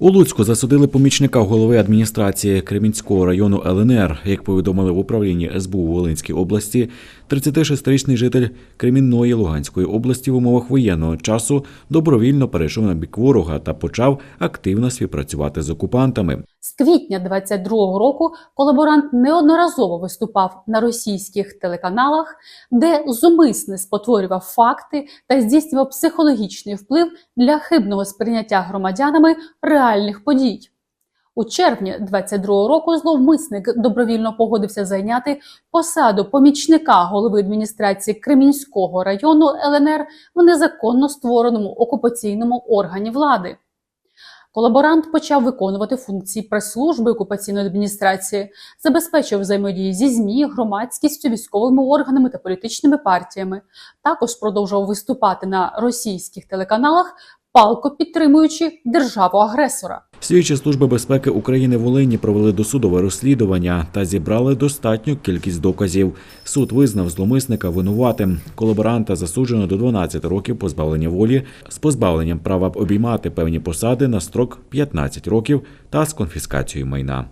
У Луцьку засудили помічника голови адміністрації Кремінського району ЛНР. Як повідомили в управлінні СБУ Волинській області, 36-річний житель Кремінної Луганської області в умовах воєнного часу добровільно перейшов на бік ворога та почав активно співпрацювати з окупантами. З квітня 22-го року колаборант неодноразово виступав на російських телеканалах, де зумисне спотворював факти та здійснював психологічний вплив для хибного сприйняття громадянами реальних подій. У червні 22-го року зловмисник добровільно погодився зайняти посаду помічника голови адміністрації Кремінського району ЛНР в незаконно створеному окупаційному органі влади. Колаборант почав виконувати функції прес-служби окупаційної адміністрації, забезпечив взаємодії зі ЗМІ, громадськістю, військовими органами та політичними партіями. Також продовжував виступати на російських телеканалах, палко підтримуючи державу-агресора. Слідчі служби безпеки України в Волині провели досудове розслідування та зібрали достатню кількість доказів. Суд визнав зломисника винуватим. Колаборанта засуджено до 12 років позбавлення волі з позбавленням права обіймати певні посади на строк 15 років та з конфіскацією майна.